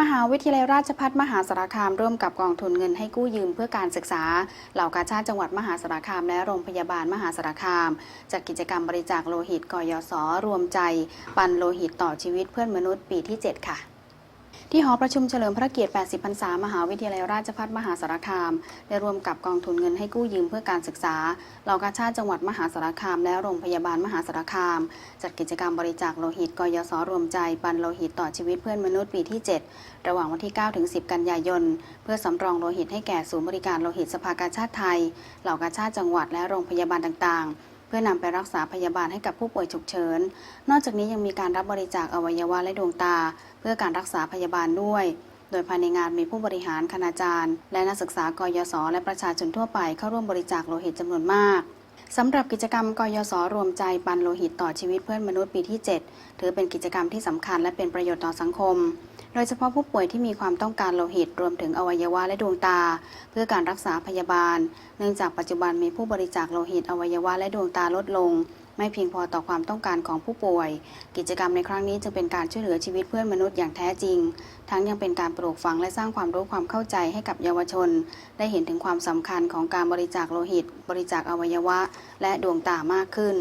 มหาวิทยาลัยราชภัฏมหาสารคามร่วมกับกองทุนเงินให้กู้ยืมเพื่อการศึกษา เหล่ากาชาติจังหวัดมหาสารคามและโรงพยาบาลมหาสารคามจัดกิจกรรมบริจาคโลหิตกยศรวมใจ ปันโลหิตต่อชีวิตเพื่อนมนุษย์ปีที่ 7 ค่ะ ที่หอประชุมเฉลิมพระเกียรติ 80 พรรษา มหาวิทยาลัยราชภัฏมหาสารคาม ได้ร่วมกับกองทุนเงินให้กู้ยืมเพื่อการศึกษาเหล่ากาชาติจังหวัดมหาสารคาม และโรงพยาบาลมหาสารคาม จัดกิจกรรมบริจาคโลหิตกยศรวมใจ ปันโลหิตต่อชีวิตเพื่อนมนุษย์ปีที่ 7 ระหว่างวันที่ 9 ถึง 10 กันยายน เพื่อสำรองโลหิตให้แก่ศูนย์บริการโลหิตสภากาชาติไทย เหล่ากาชาติจังหวัดและโรงพยาบาลต่างๆ พื่อนำไปรักษาพยาบาลให้กับผู้ป่วยฉุกเฉิน นอกจากนี้ยังมีการรับบริจาคอวัยวะและดวงตา เพื่อการรักษาพยาบาลด้วย โดยภายในงานมีผู้บริหารคณาจารย์ และนักศึกษากยศและประชาชนทั่วไปเข้าร่วมบริจาคโลหิตจำนวนมากสำหรับกิจกรรมกยศรวมใจปันโลหิตต่อชีวิตเพื่อนมนุษย์ปีที่ 7 ถือเป็นกิจกรรมที่สำคัญและเป็นประโยชน์ต่อสังคม โดยเฉพาะผู้ป่วยที่มีความต้องการโลหิตรวมถึงอวัยวะและดวงตา เพื่อการรักษาพยาบาล เนื่องจากปัจจุบันมีผู้บริจาคโลหิตอวัยวะและดวงตาลดลง ไม่เพียงพอต่อความต้องการของผู้ป่วย กิจกรรมในครั้งนี้จึงเป็นการช่วยเหลือชีวิตเพื่อนมนุษย์อย่างแท้จริง ทั้งยังเป็นการปลูกฝังและสร้างความรู้ความเข้าใจให้กับเยาวชน ได้เห็นถึงความสำคัญของการบริจาคโลหิต บริจาคอวัยวะ และดวงตามากขึ้น